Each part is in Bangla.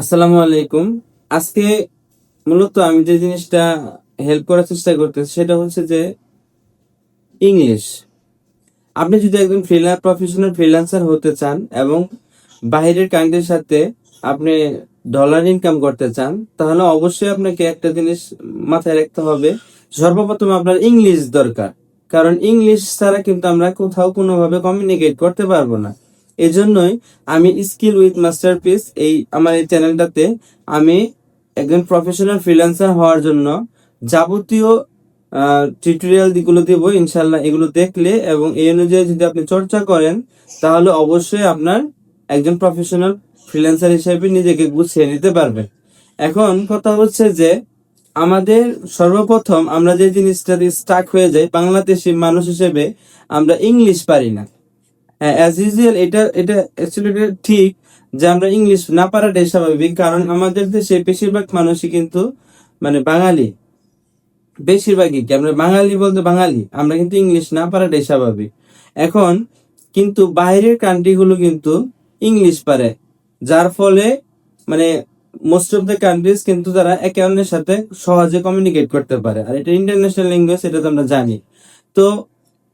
আসসালামু আলাইকুম। আজকে মূলত আমি যে জিনিসটা হেল্প করার চেষ্টা করতেছি সেটা হচ্ছে যে ইংলিশ আপনি যদি একজন ফ্রিল্যান্স প্রফেশনাল ফ্রিল্যান্সার হতে চান এবং বাইরের কান্ট্রির সাথে আপনি ডলার ইনকাম করতে চান, তাহলে অবশ্যই আপনাকে একটা জিনিস মাথায় রাখতে হবে, সর্বপ্রথম আপনার ইংলিশ দরকার। কারণ ইংলিশ ছাড়া কিন্তু আমরা কোথাও কোনোভাবে কমিউনিকেট করতে পারব না। এজন্যই আমি স্কিল উইথ মাস্টারপিস এই আমার এই চ্যানেলটাতে আমি একজন প্রফেশনাল ফ্রিল্যান্সার হওয়ার জন্য যাবতীয় টিউটোরিয়াল দিগুলো দেবো, ইনশাল্লাহ এগুলো দেখলে এবং এই অনুযায়ী যদি আপনি চর্চা করেন, তাহলে অবশ্যই আপনার একজন প্রফেশনাল ফ্রিল্যান্সার হিসেবে নিজেকে গুছিয়ে নিতে পারবেন। এখন কথা হচ্ছে যে, আমাদের সর্বপ্রথম আমরা যে জিনিসটাতে স্টাক হয়ে যাই, বাংলাদেশি মানুষ হিসেবে আমরা ইংলিশ পারি না। অ্যাজ ইউজুয়াল এটা এটা অ্যাকচুয়ালি ঠিক যে আমরা ইংলিশ না পারাটাই স্বাভাবিক, কারণ আমাদের দেশে বেশিরভাগ মানুষই কিন্তু মানে বাঙালি। বেশিরভাগই কি? আমরা বাঙালি বলতে বাঙালি, আমরা কিন্তু ইংলিশ না পারাটাই স্বাভাবিক। এখন কিন্তু বাইরের কান্ট্রিগুলো কিন্তু ইংলিশ পারে, যার ফলে মানে মোস্ট অফ দ্য কান্ট্রিজ কিন্তু তারা একে অন্যের সাথে সহজে কমিউনিকেট করতে পারে। আর এটা ইন্টারন্যাশনাল ল্যাঙ্গুয়েজ এটা তো আমরা জানি। তো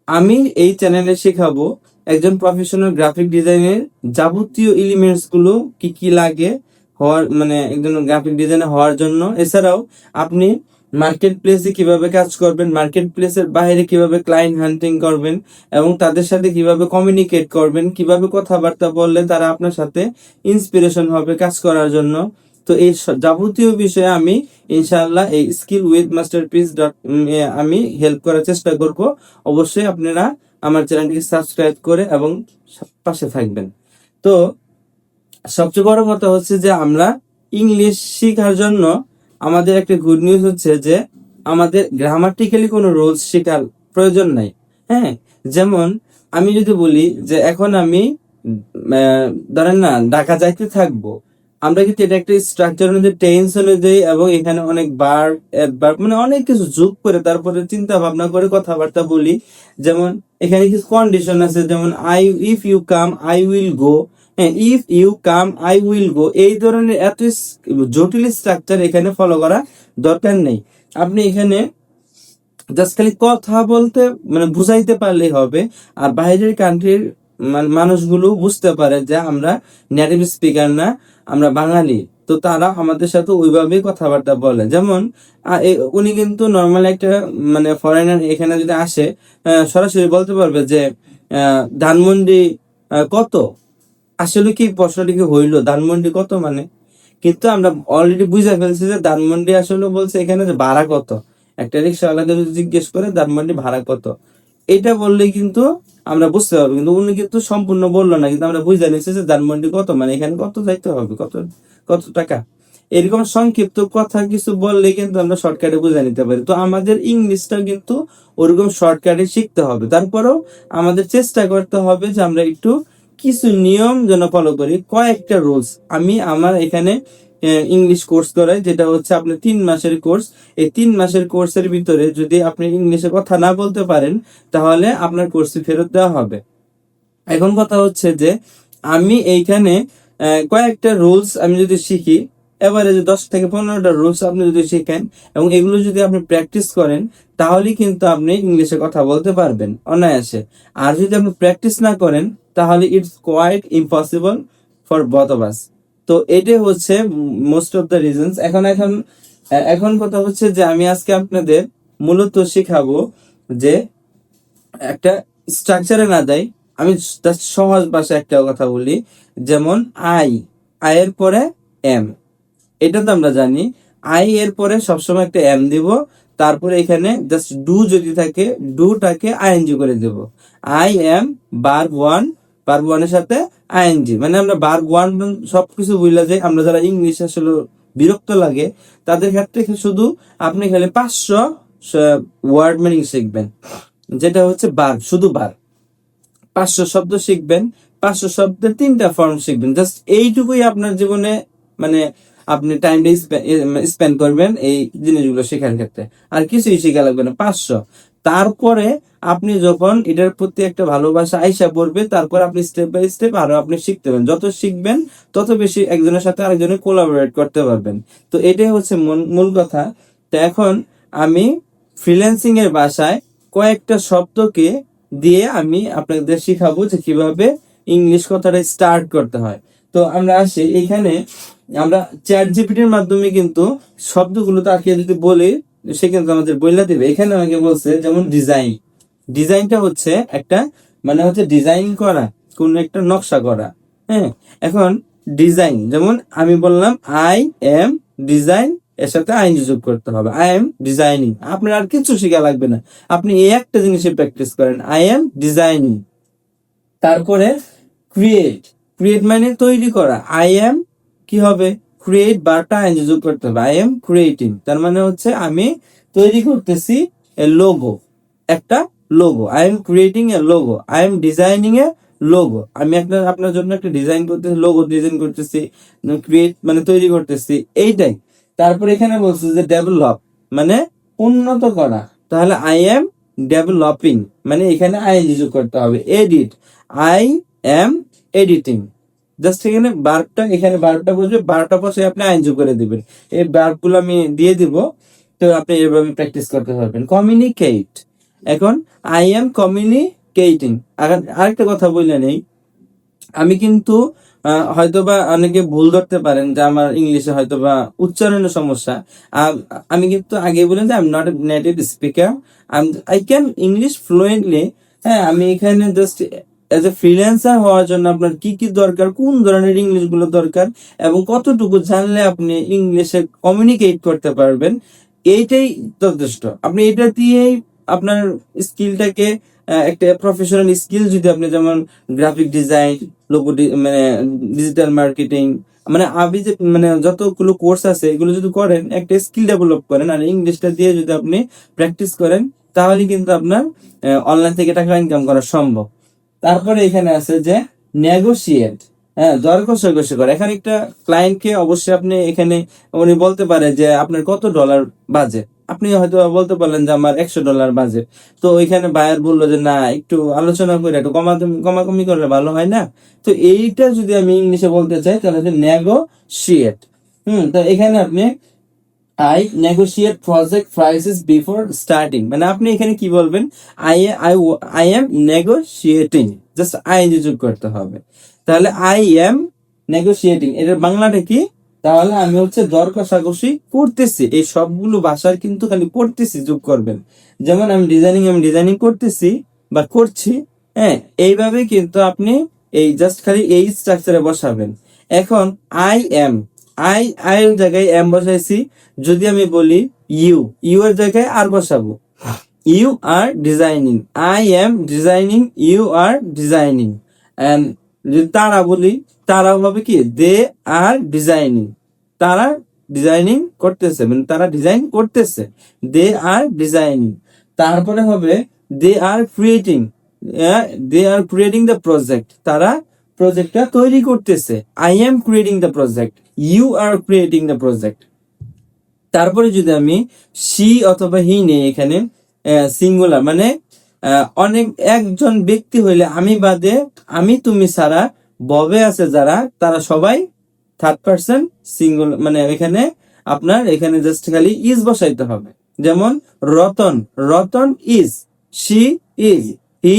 আমি এই চ্যানেলে শেখাবো একজন প্রফেশনাল গ্রাফিক ডিজাইনের যাবতীয় এলিমেন্টসগুলো কি কি লাগে হওয়ার মানে একজন গ্রাফিক ডিজাইনার হওয়ার জন্য। এছাড়াও আপনি মার্কেট প্লেসে কীভাবে কাজ করবেন মার্কেট প্লেসের বাইরে কীভাবে ক্লায়েন্ট হান্টিং করবেন এবং তাদের সাথে কীভাবে কমিউনিকেট করবেন, কীভাবে কথাবার্তা বললে তারা আপনার সাথে ইন্সপিরেশন হবে কাজ করার জন্য। তো এই যাবতীয় বিষয়ে আমি ইনশাআল্লাহ এই স্কিল উইথ মাস্টারপিস ডট আমি হেল্প করার চেষ্টা করব। অবশ্যই আপনারা আমার চ্যানেলটিকে সাবস্ক্রাইব করে এবং পাশে থাকবেন। তো, সবচেয়ে বড় কথা হচ্ছে যে আমরা ইংলিশ শেখার জন্য আমাদের একটা গুড নিউজ হচ্ছে যে আমাদের গ্রামাটিক্যালি কোনো রুলস শেখার প্রয়োজন নাই। হ্যাঁ যেমন আমি যদি বলি যে এখন আমি ধরেন না, ঢাকা যাইতে থাকব। আমরা কিন্তু এটা একটা স্ট্রাকচার অনুযায়ী টেন্স অনুযায়ী এবং এখানে অনেক বার অ্যাডভার্ব মানে অনেক কিছু যোগ করে তারপরে চিন্তা ভাবনা করে কথাবার্তা বলি। যেমন এখানে কিছু কন্ডিশন আছে, যেমন I if you come I will go হ্যাঁ if you come I will go এই ধরনের এত জটিল স্ট্রাকচার এখানে ফলো করা দরকার নেই। আপনি এখানে জাস্ট খালি কথা বলতে মানে বুঝাইতে পারলেই হবে। আর বাইরের কান্ট্রির মানুষগুলো বুঝতে পারে যে আমরা নেটিভ স্পিকার না। আমরা বাঙালি তো তারা আমাদের সাথে ওইভাবেই কথাবার্তা বলে। যেমন উনি কিন্তু নর্মাল একটা মানে ফরেনার এখানে যদি আসে সরাসরি বলতে পারবে যে আহ, ধানমন্ডি কত? আসলে কি প্রশ্নটি কি হইল? ধানমন্ডি কত মানে? কিন্তু আমরা অলরেডি বুঝে ফেলছি যে ধানমন্ডি আসলে বলছে এখানে যে ভাড়া কত। একটা রিক্সাওয়ালাকে জিজ্ঞেস করে ধানমন্ডি ভাড়া কত। এটা বললে কিন্তু আমরা বুঝতে পারব, কিন্তু উনি কিন্তু সম্পূর্ণ বলল না, কিন্তু আমরা বুঝে নিচ্ছি যে ধানমন্ডি কত মানে এখানে কত যাইতে হবে, কত কত টাকা। এরকম সংক্ষিপ্ত কথা কিছু বললে কিন্তু আমরা শর্টকাটে বুঝে নিতে পারি। তো আমাদের ইংলিশটা কিন্তু ওরকম শর্টকাটে শিখতে হবে। তারপরেও আমাদের চেষ্টা করতে হবে যে আমরা একটু কিছু নিয়ম যেন ফলো করি। কয়েকটা রুলস আমি আমার এখানে ইংলিশ কোর্স করাই যেটা হচ্ছে আপনার তিন মাসের কোর্স এই তিন মাসের কোর্সের ভিতরে যদি আপনি ইংলিশে কথা না বলতে পারেন, তাহলে আপনার কোর্সটি ফেরত দেওয়া হবে। এখন কথা হচ্ছে যে, আমি এইখানে কয়েকটা রুলস আমি যদি শিখি এবারে যে দশ থেকে পনেরোটা রুলস আপনি যদি শিখেন, এবং এগুলো যদি আপনি প্র্যাকটিস করেন, তাহলেই কিন্তু আপনি ইংলিশে কথা বলতে পারবেন, অনায়াসে। আর যদি আপনি প্র্যাকটিস না করেন, তাহলে it's quite impossible for us তো এটাই হচ্ছে মোস্ট অফ দ্য রিজনস এখন এখন এখন কথা হচ্ছে যে আমি আজকে আপনাদের মূলত শেখাবো যে একটা স্ট্রাকচারে না দেয়, আমি just সহজ ভাষায় একটা কথা বলি, যেমন আই আয়ের পরে এম এটা তো আমরা জানি আই এর পরে সবসময় একটা এম দিব, তারপরে এখানে জাস্ট ডু যদি থাকে ডুটাকে আইএনজি করে দেব। আই এম বার ওয়ান বার ওয়ানের সাথে আইএনজি মানে আমরা বার্গ ওয়ান সবকিছু বুঝলা যাই। আমরা যারা ইংলিশ আসলে বিরক্ত লাগে, তাদের ক্ষেত্রে শুধু আপনি খালি পাঁচশো ওয়ার্ড মিনিং শিখবেন। যেটা হচ্ছে বার শুধু বার পাঁচশো শব্দ শিখবেন, পাঁচশো শব্দের তিনটা ফর্ম শিখবেন। জাস্ট এইটুকুই আপনার জীবনে মানে আপনি টাইমটা স্পেন্ড করবেন এই জিনিসগুলো শেখার ক্ষেত্রে। আর কিছুই শেখা লাগবে না, পাঁচশো। তারপরে আপনি যখন এটার প্রতি একটা ভালোবাসা আইসা পড়বে, তারপর আপনি স্টেপ বাই স্টেপ আরও আপনি শিখতে পারেন যত শিখবেন, তত বেশি একজনের সাথে আরেকজনের কোলাবোরেট করতে পারবেন। তো এটাই হচ্ছে মূল- কথা। তো এখন আমি ফ্রিল্যান্সিং এর ভাষায় কয়েকটা শব্দকে দিয়ে আমি আপনাদের শিখাবো যে কীভাবে ইংলিশ কথাটা স্টার্ট করতে হয়। তো আমরা আসি, এখানে আমরা চ্যাট জিপিটির মাধ্যমে কিন্তু শব্দগুলো তাকে যদি বলি, সে কিন্তু আমাদের বইলা দেবে। এখানে আমাকে বলছে, যেমন ডিজাইন ডিজাইনটা হচ্ছে একটা মানে হচ্ছে ডিজাইন করা, কোন একটা নকশা করা। হ্যাঁ এখন ডিজাইন যেমন আমি বললাম আই এম ডিজাইন এর সাথে আইন যোগ করতে হবে। আই এম ডিজাইনিং আপনার আর কিছু শেখা লাগবে না। আপনি এই একটা জিনিসে প্র্যাকটিস করেন। আই এম ডিজাইনিং তারপরে ক্রিয়েট ক্রিয়েট মানে তৈরি করা। আই এম কি হবে? ক্রিয়েট বারটা আইন যোগ করতে হবে। আই এম ক্রিয়েটিং তার মানে হচ্ছে আমি তৈরি করতেছি এ লোগো একটা logo I am creating a logo I am designing a logo আমি একটা আপনার জন্য একটা ডিজাইন করতেছি লোগো ডিজাইন করতেছি ক্রিয়েট মানে তৈরি করতেছি। এইটাই। তারপর এখানে বলছে যে ডেভেলপ মানে উন্নত করা। তাহলে আই এম ডেভেলপিং মানে এখানে আই যোগ করতে হবে। Edit I am editing just এখানে বার্বটা এখানে বার্বটা বুঝবে বারোটা বসে আপনি আইন যোগ করে দিবেন। এই বার্বগুলো আমি দিয়ে দিব, তো আপনি এভাবে প্র্যাকটিস করতে পারবেন। কমিউনিকেট এখন আই এম কমিউনিকেটিং আরেকটা কথা বললে নেই। আমি কিন্তু হয়তোবা অনেকে ভুল ধরতে পারেন যে আমার ইংলিশে হয়তোবা উচ্চারণের সমস্যা। আম- কিন্তু আগে বলেন যে I am not native speaker I can English fluently হ্যাঁ আমি এখানে জাস্ট এজ এ ফ্রিল্যান্সার হওয়ার জন্য আপনার কি কি দরকার? কোন ধরনের ইংলিশগুলো দরকার? এবং কতটুকু জানলে আপনি ইংলিশে কমিউনিকেট করতে পারবেন? এইটাই যথেষ্ট। আপনি এটা দিয়েই আপনার স্কিলটাকে একটা প্রফেশনাল স্কিল যদি আপনি যেমন গ্রাফিক ডিজাইন লোগো মানে ডিজিটাল মার্কেটিং মানে আপনি যে মানে যতগুলো কোর্স আছে, এগুলো যদি করেন, একটা স্কিল ডেভেলপ করেন, আর ইংলিশটা দিয়ে যদি আপনি প্র্যাকটিস করেন, তাহলে কিন্তু আপনার অনলাইন থেকে টাকা ইনকাম করা সম্ভব। তারপরে এখানে আছে যে নেগোসিয়েট হ্যাঁ দর কষাকষি করে। এখানে একটা ক্লায়েন্টকে অবশ্যই আপনি এখানে, উনি বলতে পারে যে আপনার কত ডলার বাজেট আপনি হয়তো বলতে পারলেন যে আমার একশো ডলার বাজেট তো ওইখানে বায়ার বলল যে, না, একটু আলোচনা করে একটু কমাতে, কমাকমি করলে ভালো হয় না? তো এইটা যদি আমি ইংলিশে বলতে চাই, তাহলে হচ্ছে নেগোসিয়েট হুম, তো এখানে আপনি I negotiate project prices before starting মানে আপনি এখানে কি বলবেন? I I I am negotiating just I যোগ করতে হবে। তাহলে আই এম নেগোসিয়েটিং এটার বাংলাটা কি? তাহলে আমি হচ্ছে দর কষাকষি করতেছি। এই সবগুলো ভাষার কিন্তু খালি করতেছি যোগ করবেন। যেমন আমি ডিজাইনিং আমি ডিজাইনিং করতেছি বা করছি হ্যাঁ? এইভাবে কিন্তু আপনি এই জাস্ট খালি এই স্ট্রাকচারে বসাবেন। এখন আই এম আই আই এর জায়গায় এম বসাইছি। যদি আমি বলি ইউ ইউ এর জায়গায় আর বসাবো। You are designing, I am designing, you are designing. যদি তারা বলি, তারা হবে কি? দে আর ডিজাইনিং। তারা ডিজাইনিং করতেছে মানে তারা ডিজাইন করতেছে। They are designing. তারপরে হবে, they are creating. They are creating the project. তারা প্রজেক্টটা তৈরি করতেছে। I am creating the project you are creating the project তারপরে যদি আমি সি অথবা হি নেই এখানে সিঙ্গুলার মানে অনেক, একজন ব্যক্তি হইলে আমি বাদে, আমি তুমি ছাড়া ববে আছে যারা, তারা সবাই থার্ড পার্সন সিঙ্গুল মানে এখানে আপনার এখানে জাস্ট খালি ইজ বসাইতে হবে। যেমন Ratan Ratan is she is he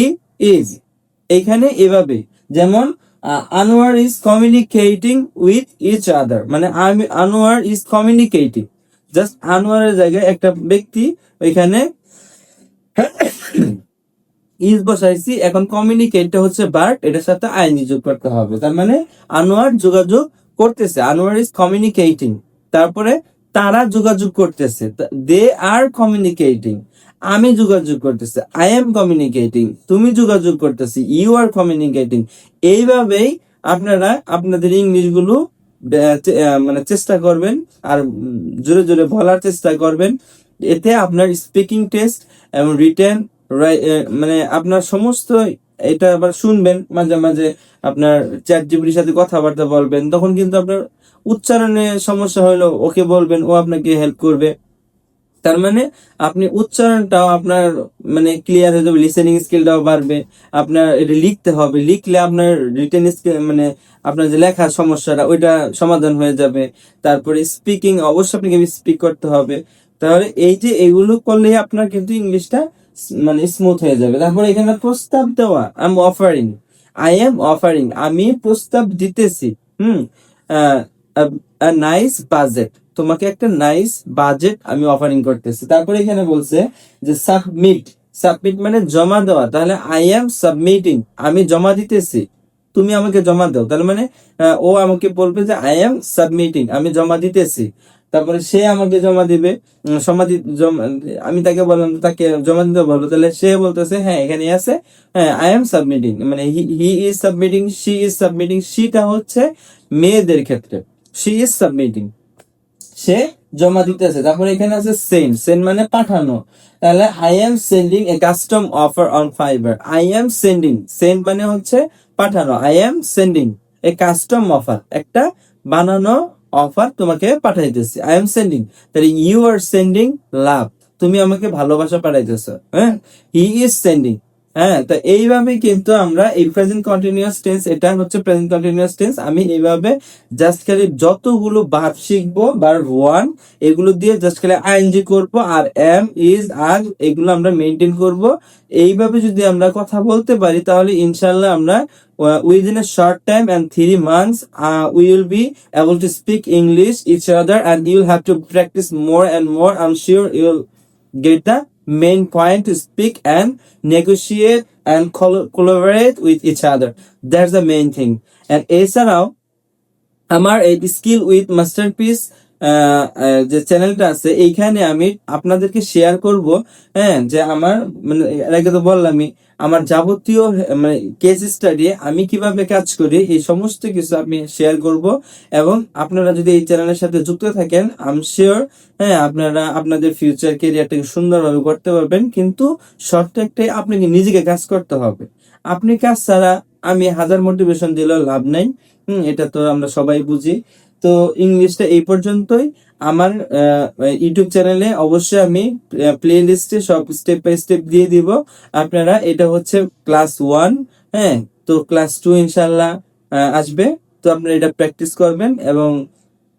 is এখানে এভাবে। যেমন Anwar is communicating with each other মানে আমি, আনোয়ার ইজ কমিউনিকেটিং জাস্ট আনোয়ারের জায়গায় একটা ব্যক্তি ওইখানে ইজ বসাইছি, এখন কমিউনিকেটটা হচ্ছে বার্ট এটার সাথে আইনি যোগ করতে হবে। তার মানে আনোয়ার যোগাযোগ করতেছে, আনোয়ার ইজ কমিউনিকেটিং তারপরে তারা যোগাযোগ করতেছে দে আর কমিউনিকেটিং আমি যোগাযোগ করতেছি। আই এম কমিউনিকেটিং তুমি যোগাযোগ করতেছি। ইউ আর কমিউনিকেটিং এইভাবেই আপনারা আপনাদের ইংলিশগুলো মানে চেষ্টা করবেন, আর জোরে জোরে বলার চেষ্টা করবেন। এতে আপনার স্পিকিং টেস্ট এবং রিটেন মানে আপনার সমস্ত এটা আবার শুনবেন, মাঝে মাঝে আপনার চ্যাট জিবির সাথে কথাবার্তা বলবেন, তখন কিন্তু আপনার উচ্চারণে সমস্যা হলো ওকে বলবেন, ও আপনাকে হেল্প করবে। তার মানে আপনি উচ্চারণটাও আপনার মানে ক্লিয়ার হয়ে যাবে লিসেনিং স্কিলটাও বাড়বে, আপনার এটা লিখতে হবে, লিখলে আপনার রিটেন স্কিল মানে আপনার যে লেখার সমস্যাটা, ওইটা সমাধান হয়ে যাবে। তারপরে স্পিকিং অবশ্যই আপনাকে স্পিক করতে হবে। তাহলে এই যে এগুলো করলে আপনার কিন্তু ইংলিশটা মানে স্মুথ হয়ে যাবে। তারপরে এখানে প্রস্তাব দেওয়া I am offering I am offering আমি প্রস্তাব দিতেছি, হুম নাইস বাজেট তোমাকে একটা নাইস বাজেট আমি অফারিং করতেছি। তারপরে এখানে বলছে যে সাবমিট সাবমিট মানে জমা দেওয়া। তাহলে আই এম সাবমিটিং আমি জমা দিতেছি। তুমি আমাকে জমা দাও। তাহলে মানে ও আমাকে বলবে যে আই এম সাবমিটিং আমি জমা দিতেছি। তারপরে সে আমাকে জমা দিবে। সমাধি জমা আমি তাকে বললাম তাকে জমা দিতে বলব তাহলে সে বলতেছে হ্যাঁ এখানে আছে। হ্যাঁ আই এম সাবমিটিং মানে he is submitting she is submitting শিটা হচ্ছে মেয়েদের ক্ষেত্রে। শি ইজ সাবমিটিং সে জমা দিতেছে। তারপরে এখানে আছে সেন্ড সেন্ড মানে পাঠানো। তাহলে I am sending a custom offer on Fiverr I am sending send মানে হচ্ছে পাঠানো। I am sending a custom offer একটা বানানো অফার তোমাকে পাঠাইতেছি। আই এম সেন্ডিং তাহলে ইউ আর সেন্ডিং লাভ তুমি আমাকে ভালোবাসা পাঠাইতেছো। হ্যাঁ? হি ইজ সেন্ডিং হ্যাঁ তো এইভাবে কিন্তু আমরা এই প্রেজেন্ট কন্টিনিউয়াস টেন্স এটা হচ্ছে প্রেজেন্ট কন্টিনিউয়াস টেন্স আমি এইভাবে জাস্ট খালি যতগুলো ভাব শিখব বার ওয়ান এগুলো দিয়ে জাস্ট খালি আইএনজি করব আর এম ইজ আর এগুলো আমরা মেনটেন করব। এইভাবে যদি আমরা কথা বলতে পারি, তাহলে ইনশাল্লাহ আমরা within a short time and three months we will be able to speak English each other and you'll have to practice more and more I am sure you'll get the main point to speak and negotiate and col- collaborate with each other. That's the main thing. And এছাড়াও আমার এই স্কিল উইথ মাস্টারপিস যে চ্যানেলটা আছে, এইখানে আমি আপনাদেরকে শেয়ার করব হ্যাঁ যে আমার মানে এর আগে তো বললামই, আমার যাবতীয় মানে কেস স্টাডি আমি কীভাবে কাজ করি, এই সমস্ত কিছু আমি শেয়ার করব, এবং আপনারা যদি এই চ্যানেলের সাথে যুক্ত থাকেন আম শিওর হ্যাঁ আপনারা আপনাদের ফিউচার কেরিয়ারটাকে সুন্দরভাবে করতে পারবেন, কিন্তু শর্ত একটাই, আপনাকে নিজেকে কাজ করতে হবে। আপনি কাজ ছাড়া আমি হাজার মোটিভেশন দিলেও লাভ নাই, হম, এটা তো আমরা সবাই বুঝি। তো ইংলিশটা এই পর্যন্তই। আমার ইউটিউব চ্যানেলে অবশ্যই আমি প্লে লিস্টে সব স্টেপ বাই স্টেপ দিয়ে দিব। আপনারা, এটা হচ্ছে ক্লাস ওয়ান হ্যাঁ? তো ক্লাস টু ইনশাল্লাহ আসবে। তো আপনারা এটা প্র্যাকটিস করবেন এবং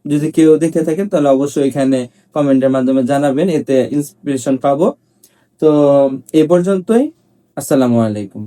যদি কেউ দেখে থাকেন, তাহলে অবশ্যই এখানে কমেন্টের মাধ্যমে জানাবেন, এতে ইন্সপিরেশন পাবো। তো এই পর্যন্তই। আসসালামু আলাইকুম।